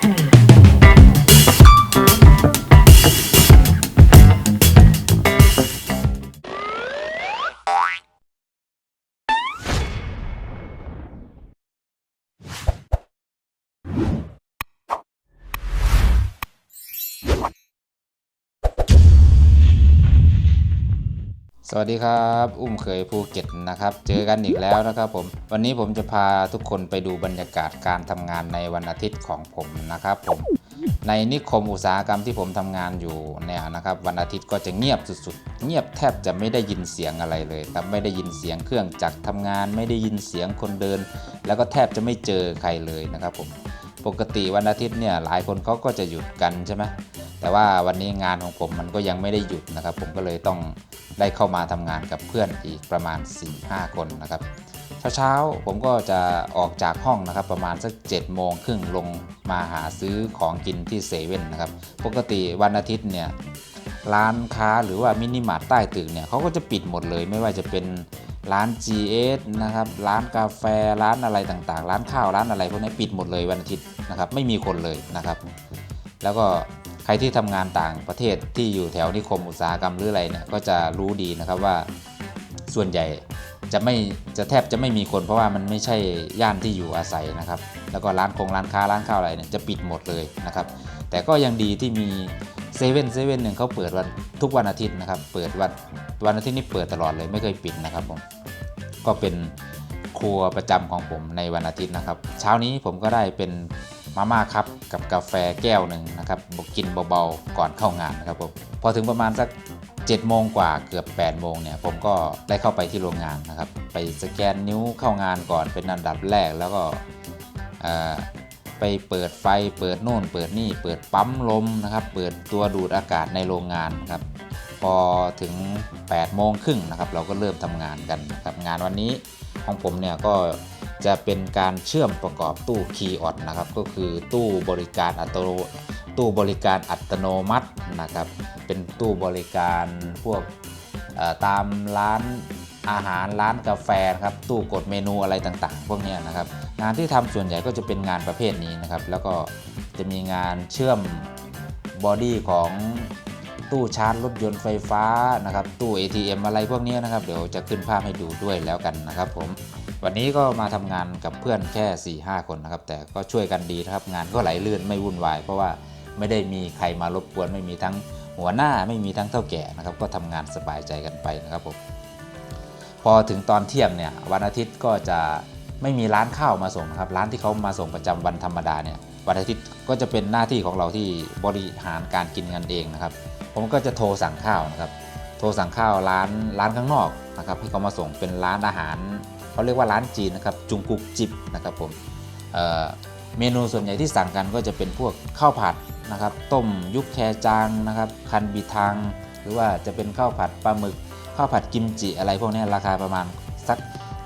Mm-hmm. สวัสดีครับ อุ้มเคยภูเก็ตนะครับ เจอกันอีกแล้วนะครับผม วันนี้ผมจะพาทุกคนไปดูบรรยากาศการทำงานในวันอาทิตย์ของผมนะครับผมในนิคมอุตสาหกรรมที่ผมทำงานอยู่เนี่ยนะครับ วันอาทิตย์ก็จะเงียบสุดๆ เงียบแทบจะไม่ได้ยินเสียงอะไรเลยครับไม่ได้ยินเสียงเครื่องจักรทำงาน ไม่ได้ยินเสียงคนเดิน แล้วก็แทบจะไม่เจอใครเลยนะครับผมปกติวันอาทิตย์เนี่ยหลายคนเขาก็จะหยุดกันใช่ไหม แต่ว่าวันนี้งานของผมมันก็ยังไม่ได้หยุดนะครับ ผมก็เลยต้องได้เข้ามาทำงานกับเพื่อนอีกประมาณ 4-5 คนนะครับเช้าๆผมก็จะออกจากห้องนะครับ ประมาณสัก7โมงครึ่งลงมาหาซื้อของกินที่เซเว่นนะครับ ปกติวันอาทิตย์เนี่ยร้านค้าหรือว่ามินิมาร์ทใต้ตึกเนี่ยเขาก็จะปิดหมดเลย ไม่ว่าจะเป็นร้าน GS นะครับร้านกาแฟร้านอะไรต่างๆ ร้านข้าวร้านอะไรพวกนี้ปิดหมดเลยวันอาทิตย์นะครับ ไม่มีคนเลยนะครับ แล้วก็ ครที่ทำงานต่างประเทศที่อยู่แถวนิคมอุตสาหกรรมหรืออะไรเนี่ยก็จะรู้ดีนะครับว่าส่วนใหญ่จะไม่จะแทบจะไม่มีคนเพราะว่ามันไม่ใช่ย่านที่อยู่อาศัยนะครับ แล้วก็ร้านคงร้านค้าร้านข้าวอะไรเนี่ยจะปิดหมดเลยนะครับ แต่ก็ยังดีที่มีเซเว่นเซเว่นหนึ่งเขาเปิดวันทุกวันอาทิตย์นะครับ เปิดวันวันอาทิตย์นี้เปิดตลอดเลยไม่เคยปิดนะครับผมก็เป็นครัวประจำของผมในวันอาทิตย์นะครับ เช้านี้ผมก็ได้เป็น มาม่าครับกับกาแฟแก้วหนึ่งนะครับกินเบาๆก่อนเข้างานนะครับผมพอถึงประมาณสัก7โมงกว่าเกือบ8โมงเนี่ยผมก็ได้เข้าไปที่โรงงานนะครับ ไปสแกนนิ้วเข้างานก่อนเป็นอันดับแรกแล้วก็ไปเปิดไฟเปิดโน่น เปิดนี่เปิดปั๊มลมนะครับ เปิดตัวดูดอากาศในโรงงานครับ พอถึง8โมงครึ่งนะครับ เราก็เริ่มทำงานกันนะครับงานวันนี้ของผมเนี่ยก็ จะเป็นการเชื่อมประกอบตู้คีย์ออดนะครับ ก็คือตู้บริการอัตโนตู้บริการอัตโนมัตินะครับ เป็นตู้บริการพวกตามร้านอาหารร้านกาแฟครับตู้กดเมนูอะไรต่างๆ พวกนี้นะครับ งานที่ทำส่วนใหญ่ก็จะเป็นงานประเภทนี้นะครับ แล้วก็จะมีงานเชื่อมบอดี้ของตู้ชาร์จรถยนต์ไฟฟ้านะครับ ตู้ ATM อะไรพวกนี้นะครับ เดี๋ยวจะขึ้นภาพให้ดูด้วยแล้วกันนะครับผม วันนี้ก็มาทำงานกับเพื่อนแค่4-5คนนะครับ แต่ก็ช่วยกันดีนะครับ งานก็ไหลลื่นไม่วุ่นวาย เพราะว่าไม่ได้มีใครมารบกวน ไม่มีทั้งหัวหน้าไม่มีทั้งเท่าแก่นะครับ ก็ทำงานสบายใจกันไปนะครับผมพอถึงตอนเที่ยงเนี่ยวันอาทิตย์ก็จะไม่มีร้านข้าวมาส่งนะครับ ร้านที่เขามาส่งประจำวันธรรมดาเนี่ยวันอาทิตย์ก็จะเป็นหน้าที่ของเราที่บริหารการกินกันเองนะครับ ผมก็จะโทรสั่งข้าวนะครับ โทรสั่งข้าวร้านร้านข้างนอกนะครับให้เขามาส่งเป็นร้านอาหาร เขาเรียกว่าร้านจีนนะครับจุงกุกจิบนะครับผมเเมนูส่วนใหญ่ที่สั่งกันก็จะเป็นพวกข้าวผัดนะครับ ต้มยุคแคจางนะครับคันบีทัง หรือว่าจะเป็นข้าวผัดปลาหมึก ข้าวผัดกิมจิอะไรพวกนี้ราคาประมาณสัก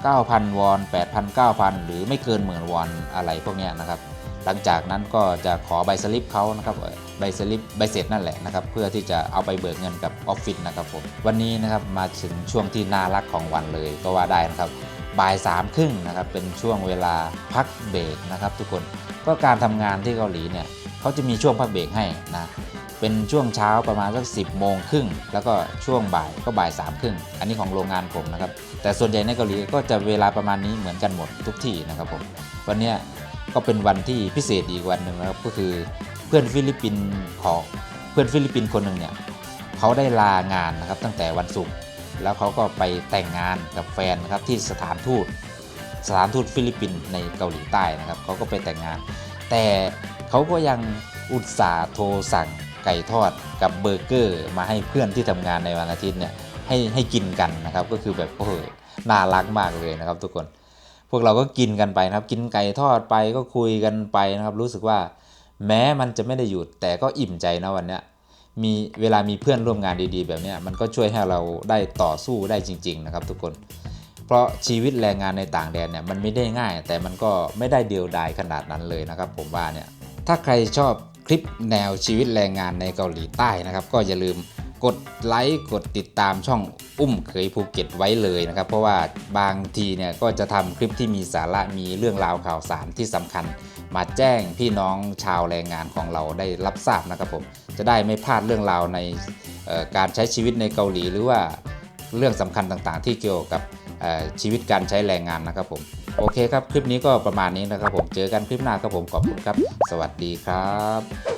9,000 วอน 8,000 9,000 หรือไม่เกินหมื่นวอนอะไรพวกนี้นะครับหลังจากนั้นก็จะขอใบสลิปเขานะครับใบสลิปใบเสร็จนั่นแหละนะครับ เพื่อที่จะเอาไปเบิกเงินกับออฟฟิศนะครับผมวันนี้นะครับมาถึงช่วงที่น่ารักของวันเลยก็ว่าได้นะครับ บ่ายสามครึ่งนะครับเป็นช่วงเวลาพักเบรกนะครับทุกคนก็การทำงานที่เกาหลีเนี่ยเขาจะมีช่วงพักเบรกให้นะเป็นช่วงเช้าประมาณสัก10โมงครึ่งแล้วก็ช่วงบ่ายก็บ่ายสามครึ่งอันนี้ของโรงงานผมนะครับแต่ส่วนใหญ่ในเกาหลีก็จะเวลาประมาณนี้เหมือนกันหมดทุกที่นะครับผมวันนี้ก็เป็นวันที่พิเศษอีกวันหนึ่งนะครับก็คือเพื่อนฟิลิปปินส์ของเพื่อนฟิลิปปินส์คนหนึ่งเนี่ยเขาได้ลางานนะครับตั้งแต่วันศุกร์ แล้วเขาก็ไปแต่งงานกับแฟนนะครับที่สถานทูตสถานทูตฟิลิปปินส์ในเกาหลีใต้นะครับเขาก็ไปแต่งงาน แต่เขาก็ยังอุตส่าห์โทรสั่งไก่ทอดกับเบอร์เกอร์มาให้เพื่อนที่ทำงานในวันอาทิตย์เนี่ยให้ให้กินกันนะครับ ก็คือแบบโอ้โหน่ารักมากเลยนะครับ ทุกคน พวกเราก็กินกันไปนะครับ กินไก่ทอดไปก็คุยกันไปนะครับ รู้สึกว่าแม้มันจะไม่ได้หยุดแต่ก็อิ่มใจนะวันเนี้ย มีเวลามีเพื่อนร่วมงานดีๆ แบบนี้มันก็ช่วยให้เราได้ต่อสู้ได้จริง ๆ นะครับทุกคน เพราะชีวิตแรงงานในต่างแดนเนี่ยมันไม่ได้ง่าย แต่มันก็ไม่ได้เดียวดายขนาดนั้นเลยนะครับ ผมว่าเนี่ยถ้าใครชอบคลิปแนวชีวิตแรงงานในเกาหลีใต้นะครับ ก็อย่าลืม กดไลค์กดติดตามช่องอุ้มเคยภูเก็ตไว้เลยนะครับ เพราะว่าบางทีเนี่ยก็จะทำคลิปที่มีสาระมีเรื่องราวข่าวสารที่สำคัญ มาแจ้งพี่น้องชาวแรงงานของเราได้รับทราบนะครับผมจะได้ไม่พลาดเรื่องราวในการใช้ชีวิตในเกาหลี หรือว่าเรื่องสำคัญต่างๆ ที่เกี่ยวกับชีวิตการใช้แรงงานนะครับผมโอเคครับ คลิปนี้ก็ประมาณนี้นะครับผมเจอกันคลิปหน้าครับผมขอบคุณครับ สวัสดีครับ